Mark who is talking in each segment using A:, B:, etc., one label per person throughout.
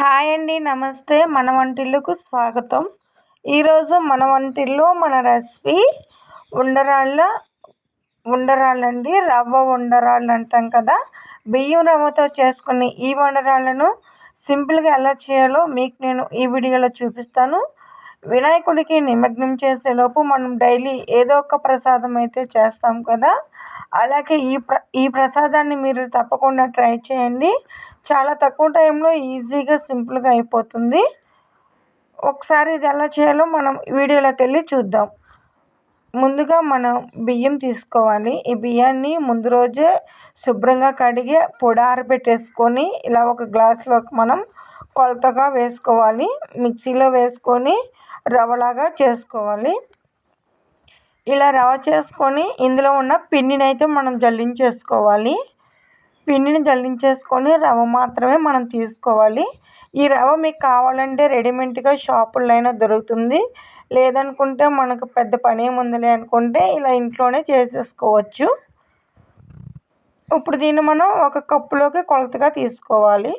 A: Hi అండి నమస్తే. మన వంటిల్లుకు స్వాగతం. ఈరోజు మన వంటిల్లో మన రెసిపీ ఉండరాళ్ళ ఉండరాళ్ళండి రవ్వ ఉండరాళ్ళు అంటాం కదా. బియ్యం రవ్వతో చేసుకునే ఈ ఉండరాళ్ళను సింపుల్గా ఎలా చేయాలో మీకు నేను ఈ వీడియోలో చూపిస్తాను. వినాయకుడికి నిమగ్నం చేసేలోపు మనం డైలీ ఏదో ఒక ప్రసాదం అయితే చేస్తాం కదా. అలాగే ఈ ప్ర ఈ ప్రసాదాన్ని మీరు తప్పకుండా ట్రై చేయండి. చాలా తక్కువ టైంలో ఈజీగా సింపుల్గా అయిపోతుంది. ఒకసారి ఇది ఎలా చేయాలో మనం వీడియోలోకి వెళ్ళి చూద్దాం. ముందుగా మనం బియ్యం తీసుకోవాలి. ఈ బియ్యాన్ని ముందు రోజే శుభ్రంగా కడిగి పొడి ఆరబెట్టేసుకొని ఇలా ఒక గ్లాస్లోకి మనం కొలతగా వేసుకోవాలి. మిక్సీలో వేసుకొని రవ్వలాగా చేసుకోవాలి. ఇలా రవ్వ చేసుకొని ఇందులో ఉన్న పిండిని అయితే మనం జల్లించేసుకోవాలి. పిండిని జల్లించేసుకొని రవ్వ మాత్రమే మనం తీసుకోవాలి. ఈ రవ్వ మీకు కావాలంటే రెడీమేడ్గా షాపుల్లో అయినా దొరుకుతుంది. లేదనుకుంటే మనకు పెద్ద పని ఏముందిలే అనుకుంటే ఇలా ఇంట్లోనే చేసేసుకోవచ్చు. ఇప్పుడు దీన్ని మనం ఒక కప్పులోకి కొలతగా తీసుకోవాలి.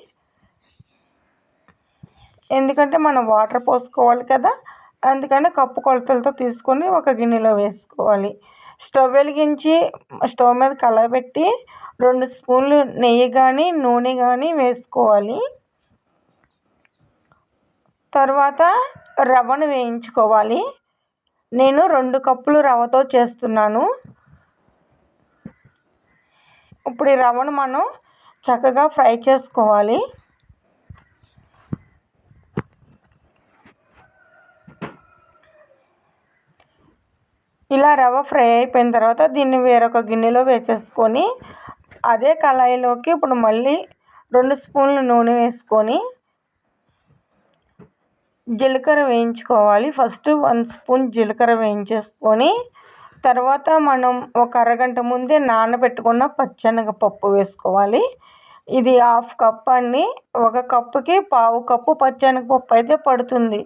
A: ఎందుకంటే మనం వాటర్ పోసుకోవాలి కదా అందుకని కప్పు కొలతలతో తీసుకొని ఒక గిన్నెలో వేసుకోవాలి. స్టవ్ వెలిగించి స్టవ్ మీద కలబెట్టి రెండు స్పూన్లు నెయ్యి కానీ నూనె కానీ వేసుకోవాలి. తర్వాత రవ్వను వేయించుకోవాలి. నేను రెండు కప్పులు రవ్వతో చేస్తున్నాను. ఇప్పుడు ఈ రవ్వను మనం చక్కగా ఫ్రై చేసుకోవాలి. ఇలా రవ్వ ఫ్రై అయిపోయిన తర్వాత దీన్ని వేరొక గిన్నెలో వేసేసుకొని అదే కళాయిలోకి ఇప్పుడు మళ్ళీ రెండు స్పూన్లు నూనె వేసుకొని జీలకర్ర వేయించుకోవాలి. ఫస్ట్ వన్ స్పూన్ జీలకర్ర వేయించేసుకొని తర్వాత మనం ఒక అరగంట ముందే నానబెట్టుకున్న పచ్చెనగపప్పు వేసుకోవాలి. ఇది హాఫ్ కప్ అండి. ఒక కప్పుకి పావు కప్పు పచ్చెనగపప్పు అయితే పడుతుంది.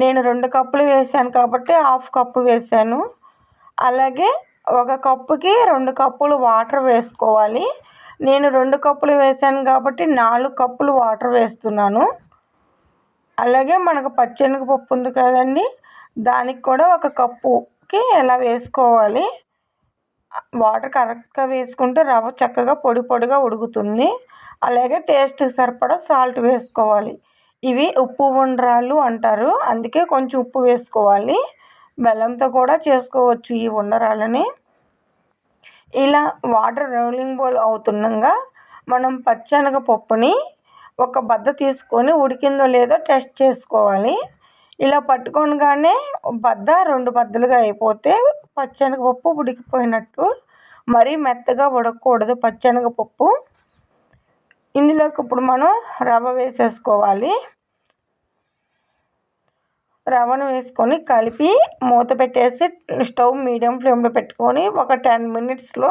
A: నేను రెండు కప్పులు వేసాను కాబట్టి హాఫ్ కప్పు వేసాను. అలాగే ఒక కప్పుకి రెండు కప్పులు వాటర్ వేసుకోవాలి. నేను రెండు కప్పులు వేసాను కాబట్టి నాలుగు కప్పులు వాటర్ వేస్తున్నాను. అలాగే మనకు పచ్చెనగపప్పు ఉంది కదండి దానికి కూడా ఒక కప్పుకి ఎలా వేసుకోవాలి? వాటర్ కరెక్ట్గా వేసుకుంటే రవ్వ చక్కగా పొడి పొడిగా ఉడుకుతుంది. అలాగే టేస్ట్ సరిపడా సాల్ట్ వేసుకోవాలి. ఇవి ఉప్పు ఉండ్రాళ్ళు అంటారు అందుకే కొంచెం ఉప్పు వేసుకోవాలి. బెల్లంతో కూడా చేసుకోవచ్చు ఈ ఉండరాలని ఇలా వాటర్ రోలింగ్ బౌల్ అవుతుండగా మనం పప్పుని ఒక బద్ద తీసుకొని ఉడికిందో లేదో టెస్ట్ చేసుకోవాలి. ఇలా పట్టుకోగానే బద్ద రెండు బద్దలుగా అయిపోతే పప్పు ఉడికిపోయినట్టు మరీ మెత్తగా ఉడకకూడదు పప్పు. ఇందులోకి ఇప్పుడు మనం రవ్వ వేసేసుకోవాలి. రవ్వను వేసుకొని కలిపి మూత పెట్టేసి స్టవ్ మీడియం ఫ్లేమ్లో పెట్టుకొని ఒక టెన్ మినిట్స్లో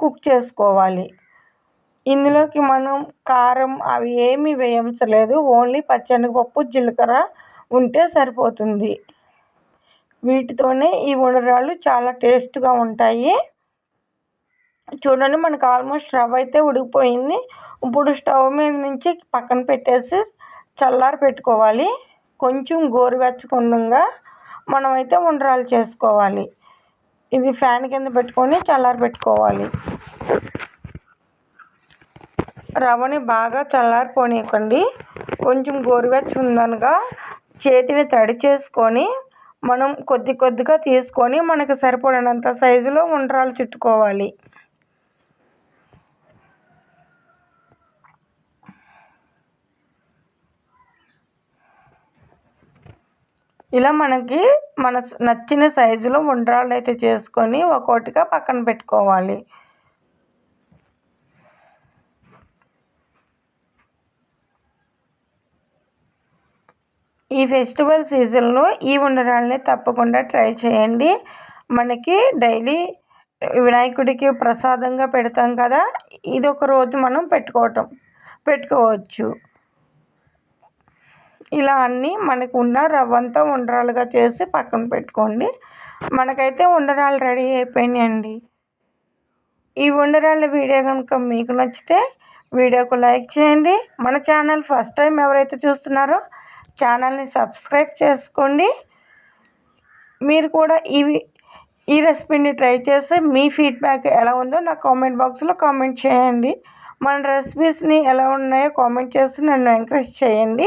A: కుక్ చేసుకోవాలి. ఇందులోకి మనం కారం అవి ఏమీ వేయించలేదు. ఓన్లీ పచ్చెనగపప్పు జీలకర్ర ఉంటే సరిపోతుంది. వీటితోనే ఈ ఉండ్రాళ్ళు చాలా టేస్ట్గా ఉంటాయి. చూడండి మనకు ఆల్మోస్ట్ రవ్వ అయితే ఉడికిపోయింది. ఇప్పుడు స్టవ్ మీద నుంచి పక్కన పెట్టేసి చల్లారి పెట్టుకోవాలి కొంచెం గోరువెచ్చకుండగా మనమైతే ఉండ్రాలు చేసుకోవాలి. ఇది ఫ్యాన్ కింద పెట్టుకొని చల్లారి పెట్టుకోవాలి. రవ్వని బాగా చల్లారిపోనీయకండి కొంచెం గోరువెచ్చ ఉందనగా చేతిని తడి చేసుకొని మనం కొద్ది కొద్దిగా తీసుకొని మనకి సరిపడినంత సైజులో ఉండ్రాలు చుట్టుకోవాలి. ఇలా మనకి మన నచ్చిన సైజులో ఉండ్రాళ్ళు అయితే చేసుకొని ఒక్కొక్కటిగా పక్కన పెట్టుకోవాలి. ఈ ఫెస్టివల్ సీజన్లో ఈ ఉండరాళ్ళని తప్పకుండా ట్రై చేయండి. మనకి డైలీ వినాయకుడికి ప్రసాదంగా పెడతాం కదా ఇది ఒక రోజు మనం పెట్టుకోవటం పెట్టుకోవచ్చు. ఇలా అన్నీ మనకు ఉన్న రవ్వంతా ఉండరాలుగా చేసి పక్కన పెట్టుకోండి. మనకైతే ఉండరాలు రెడీ అయిపోయినాయండి. ఈ ఉండరాళ్ళ వీడియో కనుక మీకు నచ్చితే వీడియోకు లైక్ చేయండి. మన ఛానల్ ఫస్ట్ టైం ఎవరైతే చూస్తున్నారో ఛానల్ని సబ్స్క్రైబ్ చేసుకోండి. మీరు కూడా ఇవి ఈ రెసిపీని ట్రై చేసి మీ ఫీడ్బ్యాక్ ఎలా ఉందో నా కామెంట్ బాక్స్లో కామెంట్ చేయండి. మన రెసిపీస్ని ఎలా ఉన్నాయో కామెంట్ చేసి నన్ను ఎంకరేజ్ చేయండి.